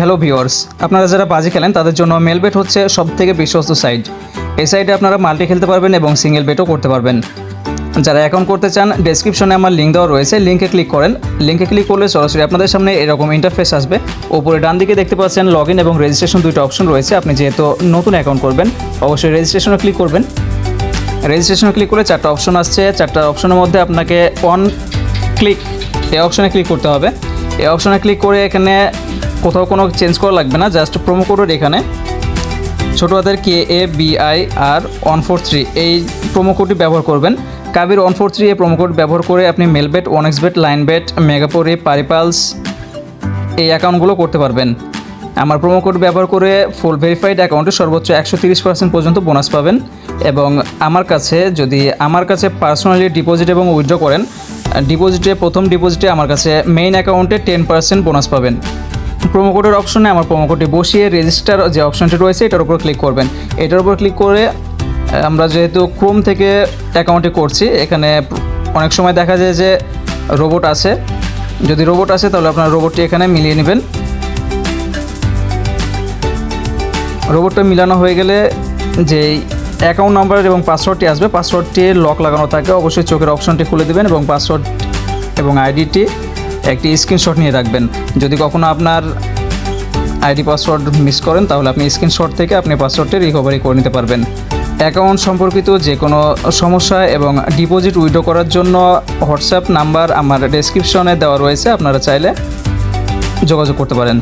Hello viewers আপনারা যারা বাজি খেলেন, তাদের জন্য মেলবেট হচ্ছে সব থেকে বিশ্বস্ত সাইট এই সাইটে আপনারা মাল্টি খেলতে পারবেন এবং সিঙ্গেল বেটও করতে পারবেন। যারা অ্যাকাউন্ট করতে চান ডেসক্রিপশনে আমার লিঙ্ক দেওয়া রয়েছে। লিঙ্কে ক্লিক করেন। লিঙ্কে ক্লিক করলে সরাসরি আপনাদের সামনে এরকম ইন্টারফেস আসবে। ওপরে ডান দিকে দেখতে পাচ্ছেন লগ ইন এবং রেজিস্ট্রেশন দুইটা অপশন রয়েছে। আপনি যেহেতু নতুন অ্যাকাউন্ট করবেন, অবশ্যই রেজিস্ট্রেশনে ক্লিক করবেন। রেজিস্ট্রেশনে ক্লিক করলে চারটা অপশন আসছে। চারটা অপশনের মধ্যে আপনাকে অন ক্লিক এই অপশনে ক্লিক করতে হবে। এই অপশনে ক্লিক করে এখানে কোথাও কোনো চেঞ্জ করা লাগবে না জাস্ট প্রোমো কোডের এখানে। ছোটো হাতের K A B I R one four three এই প্রোমো কোডটি ব্যবহার করবেন। কাবির ওয়ান ফোর থ্রি এই প্রোমো কোড ব্যবহার করে আপনি Melbet one X bet line bet মেগাপোরে পারিপালস এই অ্যাকাউন্টগুলো করতে পারবেন। আমার প্রোমো কোড ব্যবহার করে ফুল ভেরিফাইড অ্যাকাউন্টে সর্বোচ্চ একশো তিরিশ পার্সেন্ট পর্যন্ত বোনাস পাবেন এবং আমার কাছে যদি আমার কাছে পার্সোনালি ডিপোজিট এবং উইথড্র করেন ডিপোজিটে প্রথম ডিপোজিটে আমার কাছে মেইন অ্যাকাউন্টে টেন পার্সেন্ট বোনাস পাবেন। প্রোমো কোডের অপশনে আমার প্রোমো কোডটি বসিয়ে রেজিস্টার যে অপশনটি রয়েছে, এটার উপর ক্লিক করবেন। এটার উপর ক্লিক করে আমরা যেহেতু ক্রোম থেকে অ্যাকাউন্টটি করছি, এখানে অনেক সময় দেখা যায় যে রোবট আছে। যদি রোবট আসে তাহলে আপনার রোবটটি এখানে মিলিয়ে নেবেন। রোবটটা মিলানো হয়ে গেলে যেই অ্যাকাউন্ট নাম্বার এবং পাসওয়ার্ডটি আসবে পাসওয়ার্ডটি লক লাগানো থাকে। অবশ্যই চোখের অপশনটি খুলে দেবেন এবং পাসওয়ার্ড এবং আইডিটি একটি স্ক্রিনশট নিয়ে রাখবেন। যদি কখনো আপনার আইডি পাসওয়ার্ড মিস করেন, তাহলে আপনি স্ক্রিনশট থেকে আপনি পাসওয়ার্ডটি রিকভারি করে নিতে পারবেন। অ্যাকাউন্ট সম্পর্কিত যে কোনো সমস্যা এবং ডিপোজিট উইড্রো করার জন্য হোয়াটসঅ্যাপ নাম্বার আমার ডেসক্রিপশনে দেওয়া রয়েছে, আপনারা চাইলে যোগাযোগ করতে পারেন।